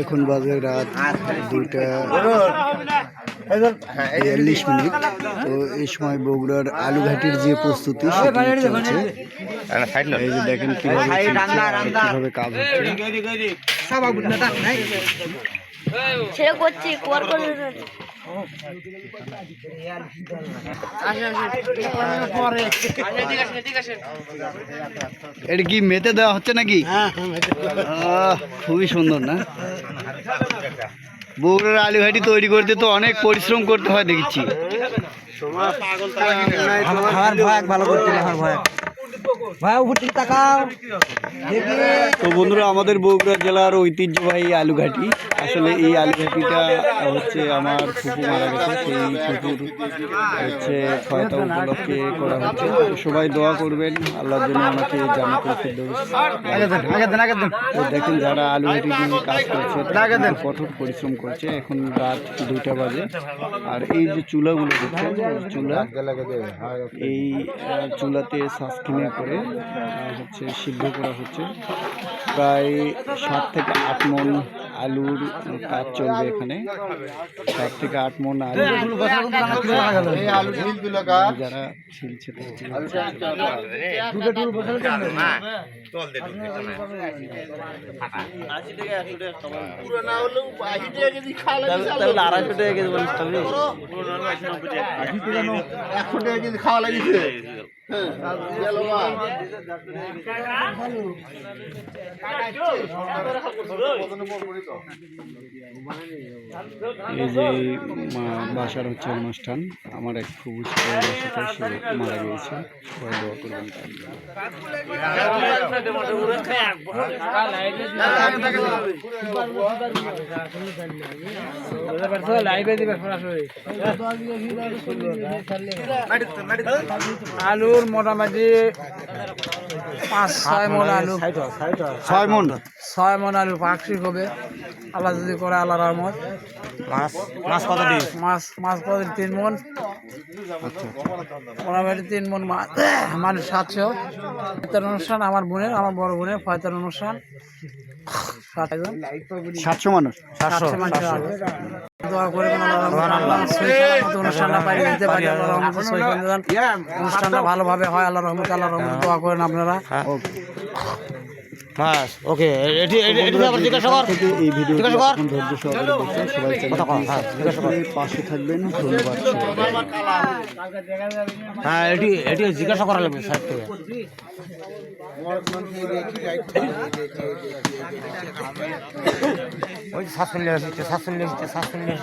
এখন বাজে রাত দুইটা বিয়াল্লিশ মিনিট। তো এই সময় বগুড়ার আলুঘাটির যে প্রস্তুতি সেটি চলছে এই যে দেখেন কীভাবে কীভাবে কাজ হচ্ছে। এটা কি মেতে দেওয়া হচ্ছে নাকি? আহ, খুবই সুন্দর না? বগুড়ার আলুঘাটি তৈরি করতে তো অনেক পরিশ্রম করতে হয় দেখছি ভালো ভয় তো বন্ধুরা, আমাদের বগুড়া জেলার ঐতিহ্যবাহী আলুঘাটি। আসলে এই আলুঘাটিটা হচ্ছে আমার ফুপু মারা গেছে। সেই ফুপুর হচ্ছে ছয়টা উপলক্ষে করা হচ্ছে। সবাই দোয়া করবেন আল্লাহর জন্য আমাকে জানাতে ফেরদৌস তো দেখেন যারা আলুঘাটি নিয়ে কাজ করছে কঠোর পরিশ্রম করছে। এখন রাত দুইটা বাজে। আর এই যে চুলাগুলো দেখছেন চুলা, এই চুলাতে সাসকিনে করে হচ্ছে সিদ্ধ করা হচ্ছে। প্রায় সাত থেকে আট মন আলুর কাজ চলবে এখানে। সাত থেকে আট মন আলু। যারা ছিলছে তারা আড়াইশো টাকা কেজি বলিস তুমি Yang. এই যে বাসার হচ্ছে অনুষ্ঠান আমার এক সে মারা গিয়েছে। সবাই দোয়া করবেন আলুর মোটামুটি পাঁচ ছয় মন আলু। ছয় মন? ছয় মন আলু পাকশি হবে। আল্লাহ যদি করে আল্লাহ রহমত। মাছ মাছ কত দিন মাছ মাছ কত দিন? তিন মন। মোটামুটি তিন মন মাছ। মানে সাতশো। ফয়তার অনুষ্ঠান আমার বোনের আমার বড় বোনের ফয়তার অনুষ্ঠান। সাতশো মানুষ? সাতশো মানুষ। দোয়া করে অনুষ্ঠানটা পারি দিতে পারি। আল্লাহ রহমতে সই করে দেন। অনুষ্ঠানটা ভালোভাবে হয়। আল্লাহ রহমতে আল্লাহ রহমতে দোয়া করেন আপনারা। মাস। ওকে এটি এটি এটি আবার জিজ্ঞাসা কর। এই ভিডিও জিজ্ঞাসা কর। ধৈর্য সহকারে দেখছেন সবাই চ্যানেলটি পাশে থাকবেন ধন্যবাদ। হ্যাঁ এটি এটি জিজ্ঞাসা করা লাগবে সাহেব থেকে। ওই সাতশো নিয়ে আসছে সাতশো নিয়ে আসছে নিয়ে